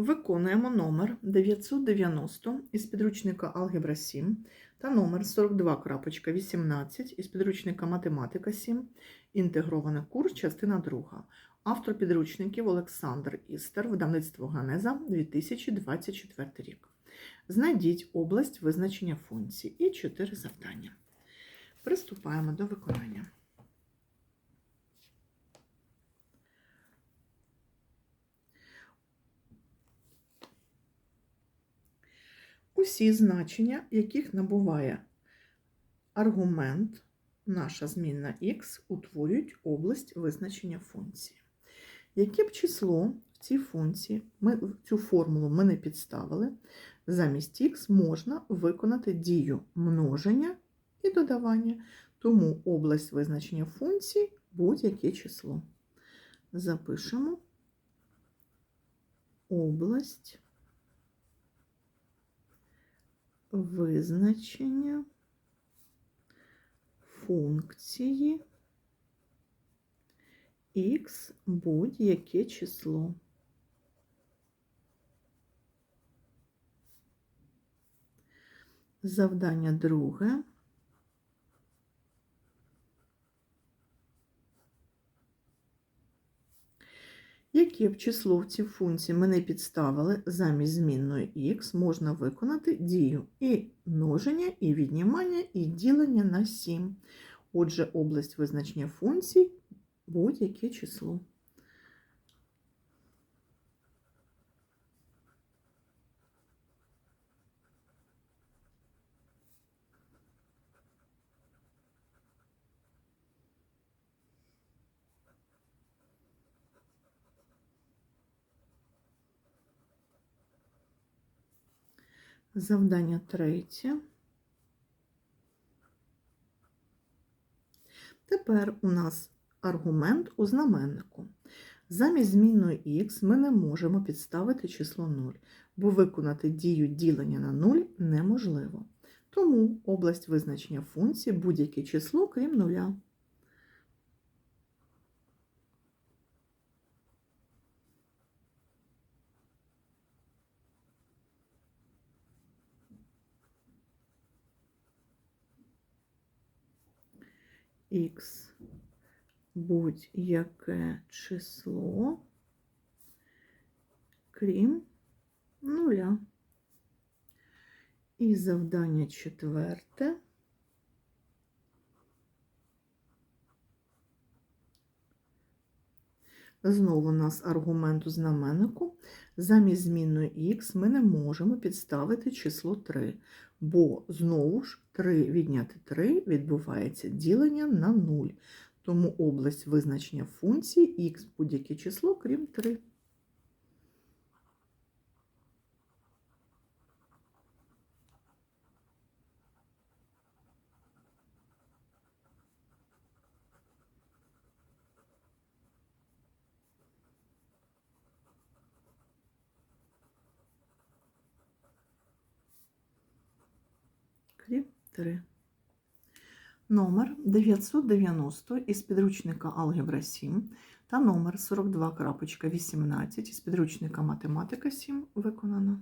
Виконуємо номер 990 із підручника Алгебра 7 та номер 42.18 із підручника Математика 7, інтегрований курс, частина 2. Автор підручників Олександр Істер, видавництво Ганеза, 2024 рік. Знайдіть область визначення функцій і 4 завдання. Приступаємо до виконання. Усі значення, яких набуває аргумент, наша змінна х, утворюють область визначення функції. Яке б число в цій функції, ми цю формулу ми не підставили, замість х можна виконати дію множення і додавання, тому область визначення функції будь-яке число. Запишемо область визначення функції х будь-яке число. Завдання друге. Б число в цій функції ми не підставили замість змінної х, можна виконати дію і множення, і віднімання, і ділення на 7. Отже, область визначення функцій будь-яке число. Завдання третє. Тепер у нас аргумент у знаменнику. Замість змінної х ми не можемо підставити число 0, бо виконати дію ділення на 0 неможливо. Тому область визначення функції будь-яке число, крім нуля. Х будь-яке число, крім нуля. І завдання четверте. Знову у нас аргумент у знаменнику. Замість змінної х ми не можемо підставити число 3, бо знову ж 3 відняти 3 відбувається ділення на 0. Тому область визначення функції х будь-яке число, крім 3. 3. Номер 990 із підручника Алгебра 7 та номер 42.18 із підручника Математика 7 виконано.